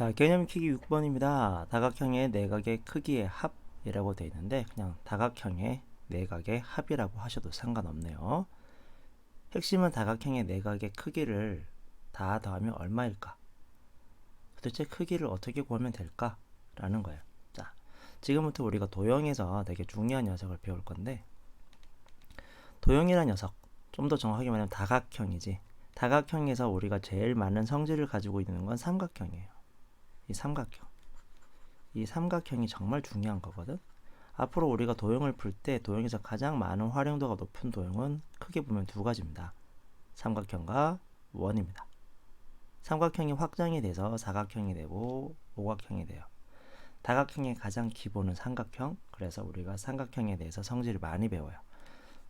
자, 개념 키기 6번입니다. 다각형의 내각의 크기의 합이라고 되어 있는데 그냥 다각형의 내각의 합이라고 하셔도 상관없네요. 핵심은 다각형의 내각의 크기를 다 더하면 얼마일까? 도대체 크기를 어떻게 구하면 될까? 라는 거예요. 자, 지금부터 우리가 도형에서 되게 중요한 녀석을 배울 건데 도형이란 녀석, 좀 더 정확하게 말하면 다각형이지. 다각형에서 우리가 제일 많은 성질을 가지고 있는 건 삼각형이에요. 이 삼각형. 이 삼각형이 정말 중요한 거거든. 앞으로 우리가 도형을 풀 때 도형에서 가장 많은 활용도가 높은 도형은 크게 보면 두 가지입니다. 삼각형과 원입니다. 삼각형이 확장이 돼서 사각형이 되고 오각형이 돼요. 다각형의 가장 기본은 삼각형. 그래서 우리가 삼각형에 대해서 성질을 많이 배워요.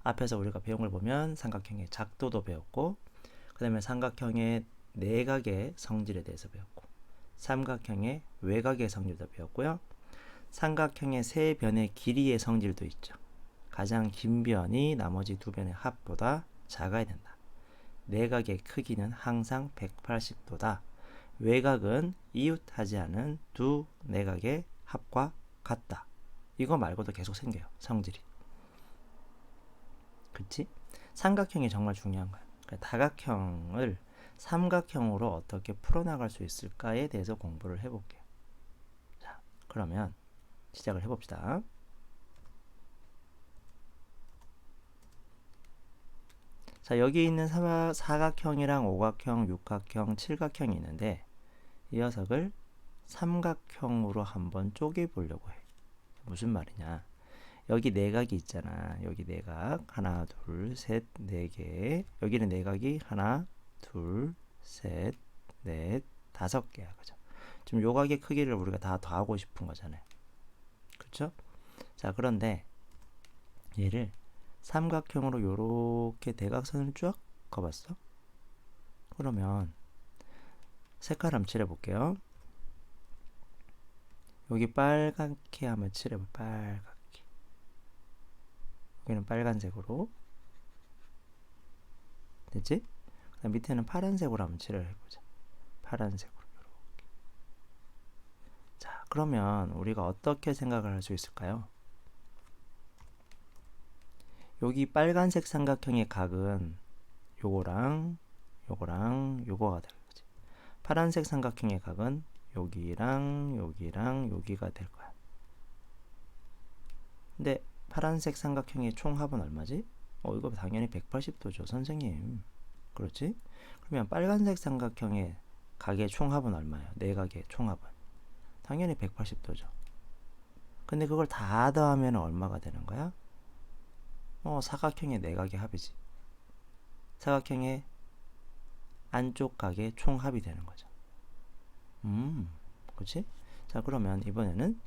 앞에서 우리가 배운 걸 보면 삼각형의 작도도 배웠고 그 다음에 삼각형의 내각의 성질에 대해서 배웠고 삼각형의 외곽의 성질도 배웠고요. 삼각형의 세 변의 길이의 성질도 있죠. 가장 긴 변이 나머지 두 변의 합보다 작아야 된다. 내각의 크기는 항상 180도다. 외곽은 이웃하지 않은 두 내각의 합과 같다. 이거 말고도 계속 생겨요. 성질이. 그치? 삼각형이 정말 중요한 거야. 그러니까 다각형을 삼각형으로 어떻게 풀어나갈 수 있을까에 대해서 공부를 해볼게요. 자, 그러면 시작을 해봅시다. 자, 여기 있는 사, 사각형이랑 오각형, 육각형, 칠각형이 있는데 이 녀석을 삼각형으로 한번 쪼개 보려고 해. 무슨 말이냐? 여기 내각이 있잖아. 여기 내각 하나, 둘, 셋, 네 개. 여기는 내각이 하나, 둘, 셋, 넷, 다섯 개야, 그죠? 지금 요각의 크기를 우리가 다 더하고 싶은 거잖아요. 그렇죠? 자, 그런데 얘를 삼각형으로 요렇게 대각선을 쭉 그어봤어? 그러면 색깔 한번 칠해 볼게요. 여기 빨갛게 한번 칠해 볼 빨갛게. 여기는 빨간색으로. 됐지? 밑에는 파란색으로 한번 칠을 해보자. 파란색으로 이렇게. 자, 그러면 우리가 어떻게 생각을 할 수 있을까요? 여기 빨간색 삼각형의 각은 요거랑 요거랑 요거가 될 거지. 파란색 삼각형의 각은 여기랑 여기랑 여기가 될 거야. 근데 파란색 삼각형의 총합은 얼마지? 어, 이거 당연히 180도죠, 선생님. 그렇지? 그러면 빨간색 삼각형의 각의 총합은 얼마예요? 네 각의 총합은 당연히 180도죠. 근데 그걸 다 더하면 얼마가 되는 거야? 어, 사각형의 네 각의 합이지. 사각형의 안쪽 각의 총합이 되는 거죠. 음, 그렇지? 자, 그러면 이번에는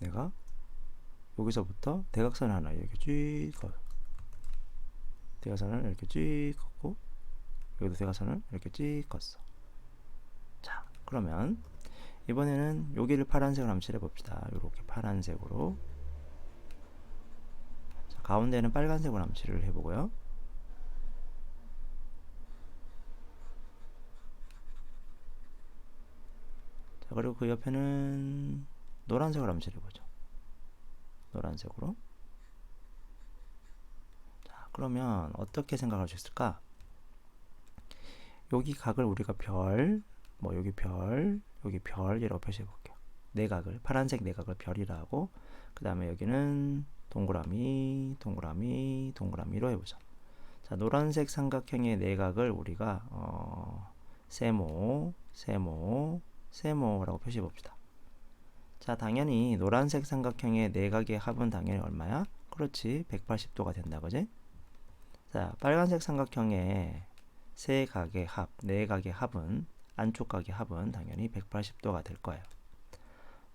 내가 여기서부터 대각선 하나 이렇게 쭉 거. 대각선을 이렇게 쭉 걷고 여기도 대각선을 이렇게 쭉 걷어. 자, 그러면 이번에는 여기를 파란색으로 한번 칠해 봅시다. 이렇게 파란색으로. 자, 가운데는 빨간색으로 한번 칠을 해보고요. 자, 그리고 그 옆에는 노란색으로 한번 칠해보죠. 노란색으로. 자, 그러면 어떻게 생각할 수 있을까? 여기 각을 우리가 별, 뭐 여기 별, 여기 별이라고 표시해 볼게요. 내각을 파란색 내각을 별이라 하고 그 다음에 여기는 동그라미, 동그라미, 동그라미로 해보죠. 자, 노란색 삼각형의 내각을 우리가 어, 세모, 세모, 세모라고 표시해 봅시다. 자, 당연히 노란색 삼각형의 내각의 합은 당연히 얼마야? 그렇지, 180도가 된다, 그지? 자, 빨간색 삼각형의 세 각의 합, 네 각의 합은 안쪽 각의 합은 당연히 180도가 될 거예요.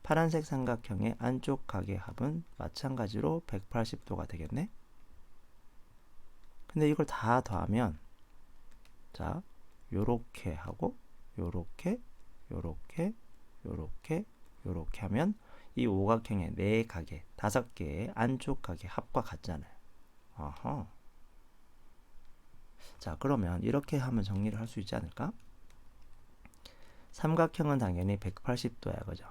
파란색 삼각형의 안쪽 각의 합은 마찬가지로 180도가 되겠네. 근데 이걸 다 더하면 자, 요렇게 하고 요렇게 요렇게 요렇게 요렇게 하면 이 오각형의 네 각의 다섯 개의 안쪽 각의 합과 같잖아요. 어허. 자, 그러면 이렇게 하면 정리를 할 수 있지 않을까? 삼각형은 당연히 180도야, 그죠?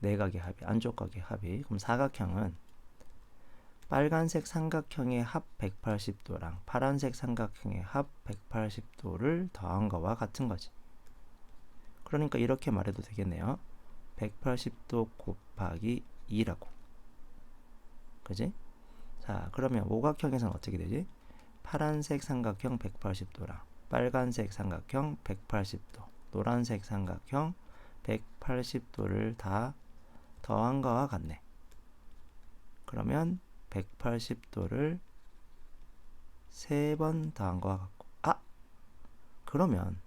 내각의 합이, 안쪽 각의 합이. 그럼 사각형은 빨간색 삼각형의 합 180도랑 파란색 삼각형의 합 180도를 더한 거와 같은 거지. 그러니까 이렇게 말해도 되겠네요. 180도 곱하기 2라고. 그지? 자, 그러면 오각형에서는 어떻게 되지? 파란색 삼각형 180도랑 빨간색 삼각형 180도, 노란색 삼각형 180도를 다 더한 거와 같네. 그러면 180도를 세 번 더한 거와 같고, 아! 그러면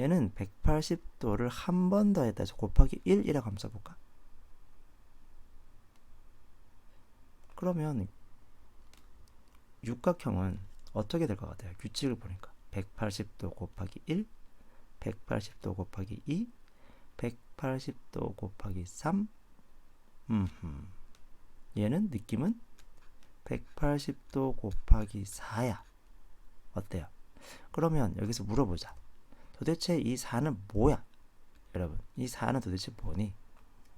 얘는 180도를 한 번 더 했다 해서 곱하기 1이라고 한번 써볼까? 그러면 육각형은 어떻게 될 것 같아요? 규칙을 보니까 180도 곱하기 1, 180도 곱하기 2, 180도 곱하기 3. 음흠. 얘는 느낌은 180도 곱하기 4야. 어때요? 그러면 여기서 물어보자. 도대체 이 4는 뭐야? 여러분, 이 4는 도대체 뭐니?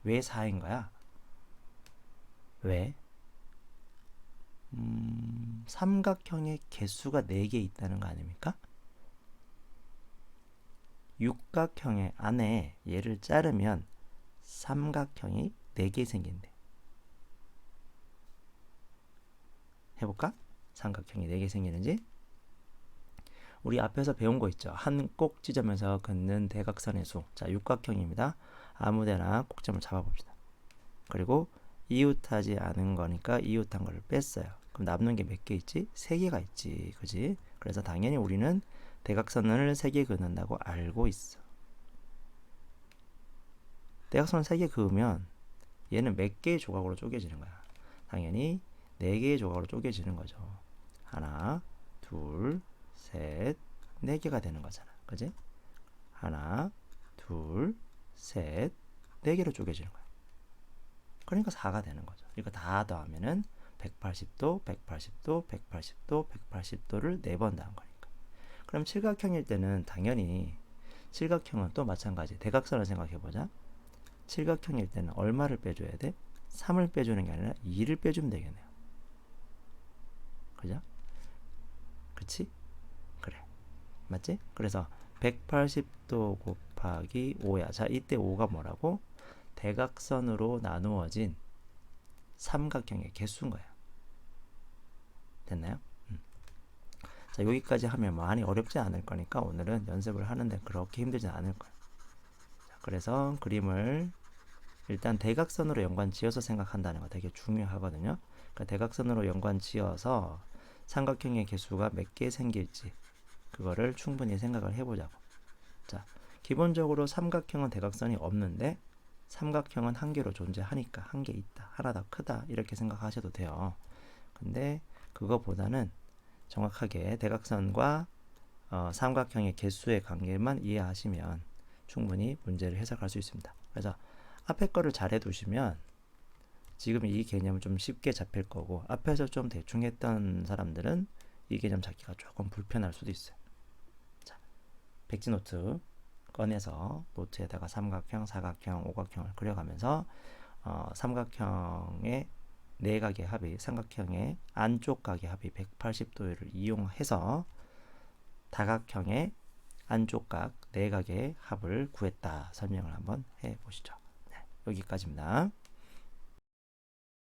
왜 4인 거야? 왜? 음, 삼각형의 개수가 4개 있다는 거 아닙니까? 육각형의 안에 얘를 자르면 삼각형이 4개 생긴대. 해볼까? 삼각형이 4개 생기는지? 우리 앞에서 배운 거 있죠. 한 꼭지점에서 긋는 대각선의 수. 자, 육각형입니다. 아무데나 꼭점을 잡아봅시다. 그리고 이웃하지 않은 거니까 이웃한 거를 뺐어요. 그럼 남는 게 몇 개 있지? 세 개가 있지. 그지? 그래서 당연히 우리는 대각선을 세 개 그는다고 알고 있어. 대각선을 세 개 그으면 얘는 몇 개의 조각으로 쪼개지는 거야? 당연히 네 개의 조각으로 쪼개지는 거죠. 하나, 둘, 셋, 네 개가 되는 거잖아. 그지? 하나, 둘, 셋, 네 개로 쪼개지는 거야. 그러니까 4가 되는 거죠. 이거 다 더하면은 180도, 180도, 180도, 180도를 네번 더한 거니까. 그럼 칠각형일 때는 당연히 칠각형은 또 마찬가지 대각선을 생각해 보자. 칠각형일 때는 얼마를 빼줘야 돼? 3을 빼주는 게 아니라 2를 빼주면 되겠네요. 그죠? 그치? 그래. 맞지? 그래서 180도 곱하기 5야. 자, 이때 5가 뭐라고? 대각선으로 나누어진 삼각형의 개수인 거야. 됐나요? 음. 자, 여기까지 하면 많이 어렵지 않을 거니까 오늘은 연습을 하는데 그렇게 힘들지 않을 거야. 자, 그래서 그림을 일단 대각선으로 연관 지어서 생각한다는 거 되게 중요하거든요. 그러니까 대각선으로 연관 지어서 삼각형의 개수가 몇 개 생길지 그거를 충분히 생각을 해보자고. 자, 기본적으로 삼각형은 대각선이 없는데 삼각형은 한 개로 존재하니까 한 개 있다. 하나 더 크다. 이렇게 생각하셔도 돼요. 근데 그거보다는 정확하게 대각선과 어, 삼각형의 개수의 관계만 이해하시면 충분히 문제를 해석할 수 있습니다. 그래서 앞에 거를 잘 해두시면 지금 이 개념은 좀 쉽게 잡힐 거고 앞에서 좀 대충 했던 사람들은 이 개념 잡기가 조금 불편할 수도 있어요. 자, 백지 노트 꺼내서 노트에다가 삼각형, 사각형, 오각형을 그려가면서 어, 삼각형의 내각의 합이 삼각형의 안쪽 각의 합이 180도를 이용해서 다각형의 안쪽 각 내각의 합을 구했다 설명을 한번 해 보시죠. 네, 여기까지입니다.